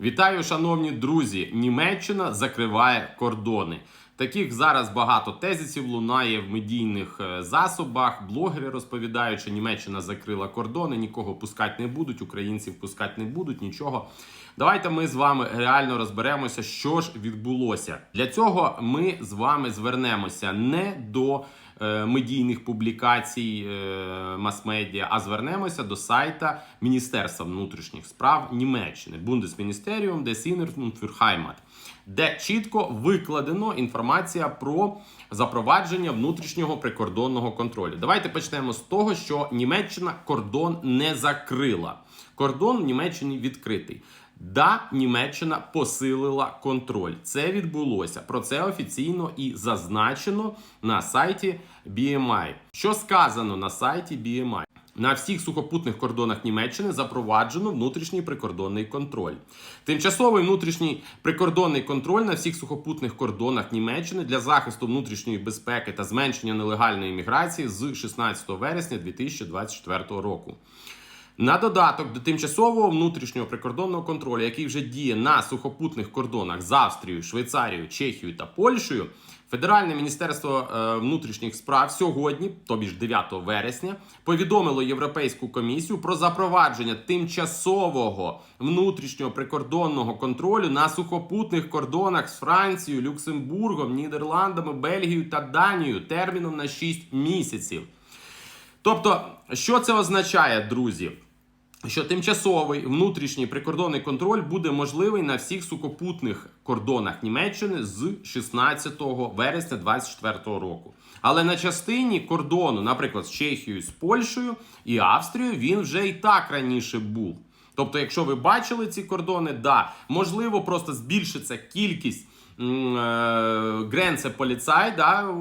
Вітаю, шановні друзі! Німеччина закриває кордони. Таких зараз багато тезисів лунає в медійних е, засобах. Блогери розповідають, що Німеччина закрила кордони, нікого пускати не будуть, українців пускати не будуть, нічого. Давайте ми з вами реально розберемося, що ж відбулося. Для цього ми з вами звернемося не до медійних публікацій е, мас-медіа, а звернемося до сайта Міністерства внутрішніх справ Німеччини Bundesministerium des Inneren де чітко викладено інформація про запровадження внутрішнього прикордонного контролю. Давайте почнемо з того, що Німеччина кордон не закрила. Кордон в Німеччині відкритий. Да, Німеччина посилила контроль. Це відбулося. Про це офіційно і зазначено на сайті BMI. Що сказано на сайті BMI? На всіх сухопутних кордонах Німеччини запроваджено внутрішній прикордонний контроль. Тимчасовий внутрішній прикордонний контроль на всіх сухопутних кордонах Німеччини для захисту внутрішньої безпеки та зменшення нелегальної міграції з 16 вересня 2024 року. На додаток до тимчасового внутрішнього прикордонного контролю, який вже діє на сухопутних кордонах з Австрією, Швейцарією, Чехією та Польщею, Федеральне міністерство е, внутрішніх справ сьогодні, тобі ж 9 вересня, повідомило Європейську комісію про запровадження тимчасового внутрішнього прикордонного контролю на сухопутних кордонах з Францією, Люксембургом, Нідерландами, Бельгією та Данією терміном на 6 місяців. Тобто, що це означає, друзі? Що тимчасовий внутрішній прикордонний контроль буде можливий на всіх сукопутних кордонах Німеччини з 16 вересня 2024 року. Але на частині кордону, наприклад, з Чехією, з Польщею і Австрією, він вже і так раніше був. Тобто, якщо ви бачили ці кордони, да, можливо, просто збільшиться кількість Гренце поліцай да,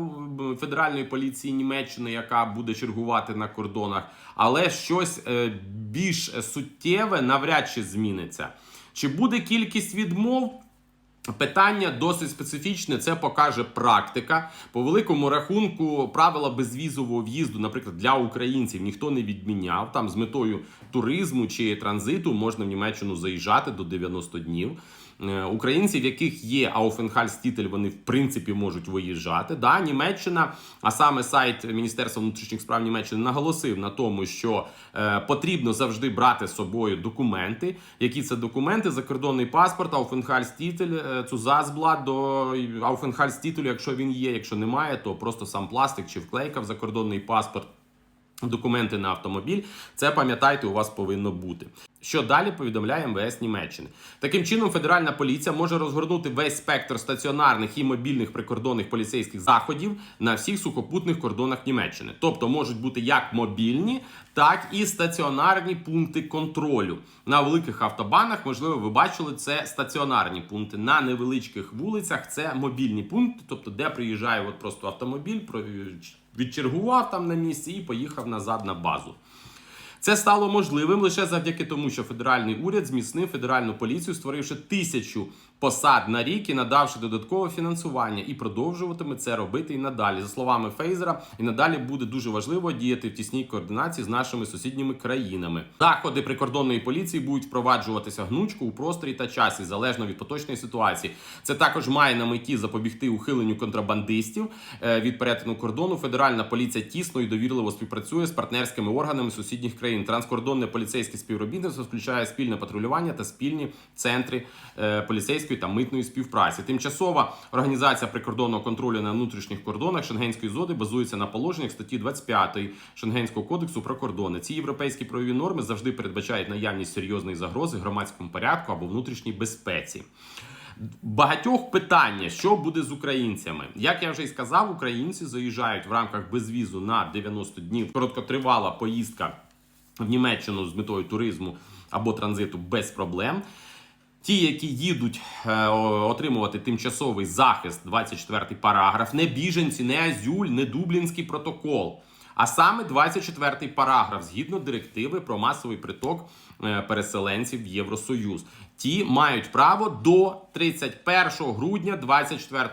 федеральної поліції Німеччини, яка буде чергувати на кордонах, але щось е, більш суттєве навряд чи зміниться. Чи буде кількість відмов? Питання досить специфічне, це покаже практика. По великому рахунку правила безвізового в'їзду, наприклад, для українців ніхто не відміняв. Там з метою туризму чи транзиту можна в Німеччину заїжджати до 90 днів. Е, Українці, в яких є Ауфенхальстітель, вони в принципі можуть виїжджати. Да, Німеччина, а саме сайт Міністерства внутрішніх справ Німеччини наголосив на тому, що е, потрібно завжди брати з собою документи. Які це документи? Закордонний паспорт, Ауфенхальстітель, е, Цузазблат до Ауфенхальстітелю, якщо він є. Якщо немає, то просто сам пластик чи вклейка в закордонний паспорт. Документи на автомобіль, це пам'ятайте, у вас повинно бути. Що далі повідомляє МВС Німеччини? Таким чином, федеральна поліція може розгорнути весь спектр стаціонарних і мобільних прикордонних поліцейських заходів на всіх сухопутних кордонах Німеччини. Тобто можуть бути як мобільні, так і стаціонарні пункти контролю. На великих автобанах, можливо, ви бачили це стаціонарні пункти. На невеличких вулицях це мобільні пункти, тобто де приїжджає от просто автомобіль, відчергував там на місці і поїхав назад на базу. Це стало можливим лише завдяки тому, що федеральний уряд зміцнив федеральну поліцію, створивши тисячу посад на рік і надавши додаткове фінансування, і продовжуватиме це робити і надалі. За словами Фейзера, і надалі буде дуже важливо діяти в тісній координації з нашими сусідніми країнами. Заходи прикордонної поліції будуть впроваджуватися гнучко у просторі та часі, залежно від поточної ситуації. Це також має на меті запобігти ухиленню контрабандистів е, від перетину кордону. Федеральна поліція тісно і довірливо співпрацює з партнерськими органами сусідніх країн. Транскордонне поліцейське співробітництво включає спільне патрулювання та спільні центри е, поліцейської та митної співпраці. Тимчасова організація прикордонного контролю на внутрішніх кордонах Шенгенської зони базується на положеннях статті 25 Шенгенського кодексу про кордони. Ці європейські правові норми завжди передбачають наявність серйозної загрози громадському порядку або внутрішній безпеці. Багатьох питання, що буде з українцями, як я вже й сказав, українці заїжджають в рамках безвізу на 90 днів. Короткотривала поїздка в Німеччину з метою туризму або транзиту без проблем. Ті, які їдуть е, отримувати тимчасовий захист, 24 параграф, не біженці, не азюль, не Дублінський протокол. А саме 24 параграф згідно директиви про масовий приток е, переселенців в Євросоюз. Ті мають право до 31 грудня 2024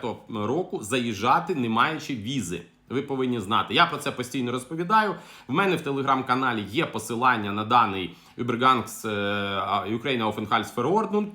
року заїжджати, не маючи візи. Ви повинні знати. Я про це постійно розповідаю. В мене в телеграм-каналі є посилання на даний Übergangs е, Ukraine Aufenthaltsverordnung.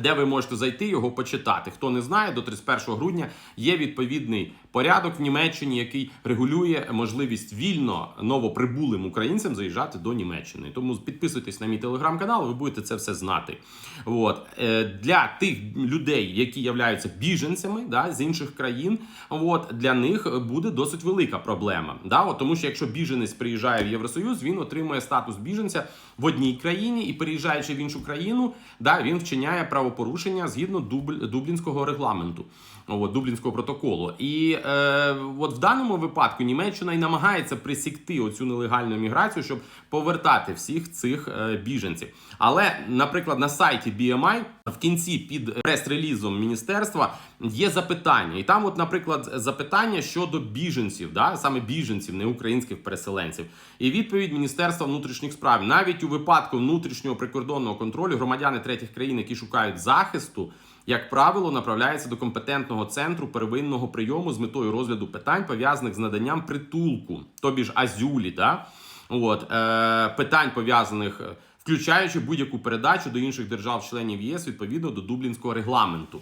де ви можете зайти його почитати. Хто не знає, до 31 грудня є відповідний порядок в Німеччині, який регулює можливість вільно новоприбулим українцям заїжджати до Німеччини. Тому підписуйтесь на мій телеграм-канал, ви будете це все знати. От Е, для тих людей, які являються біженцями да, з інших країн, от для них буде досить велика проблема. Да? От, тому що якщо біженець приїжджає в Євросоюз, він отримує статус біженця в одній країні і переїжджаючи в іншу країну, да, він вчиняє правопорушення згідно дубль, дублінського регламенту, от, дублінського протоколу. І е, от в даному випадку Німеччина і намагається присікти оцю нелегальну міграцію, щоб повертати всіх цих е, біженців. Але, наприклад, на сайті BMI в кінці під прес-релізом міністерства є запитання, і там, от, наприклад, запитання щодо біженців, да, саме біженців, не українських переселенців. І відповідь Міністерства внутрішніх справ навіть у випадку внутрішнього прикордонного контролю громадяни третіх країн, які шукають захисту. Як правило, направляється до компетентного центру первинного прийому з метою розгляду питань, пов'язаних з наданням притулку, тобі ж азюлі, да? От, е, питань пов'язаних, е, включаючи будь-яку передачу до інших держав-членів ЄС відповідно до Дублінського регламенту.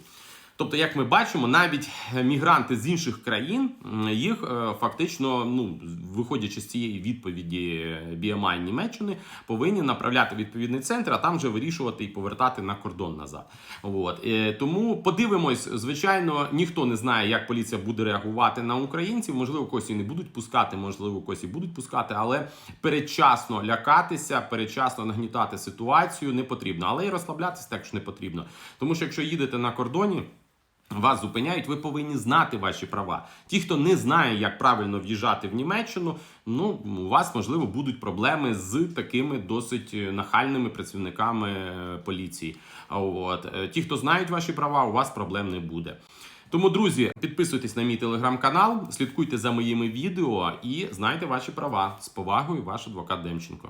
Тобто, як ми бачимо, навіть мігранти з інших країн їх е, фактично, ну виходячи з цієї відповіді BMI Німеччини, повинні направляти відповідний центр, а там вже вирішувати і повертати на кордон назад. От Е, тому подивимось, звичайно, ніхто не знає, як поліція буде реагувати на українців. Можливо, когось і не будуть пускати, можливо, когось і будуть пускати, але передчасно лякатися, передчасно нагнітати ситуацію не потрібно. Але і розслаблятися також не потрібно. Тому що якщо їдете на кордоні. Вас зупиняють, ви повинні знати ваші права. Ті, хто не знає, як правильно в'їжджати в Німеччину, ну у вас можливо будуть проблеми з такими досить е, нахальними працівниками е, поліції. От е, ті, хто знають ваші права, у вас проблем не буде. Тому, друзі, підписуйтесь на мій телеграм-канал, слідкуйте за моїми відео і знайте ваші права. З повагою, ваш адвокат Демченко.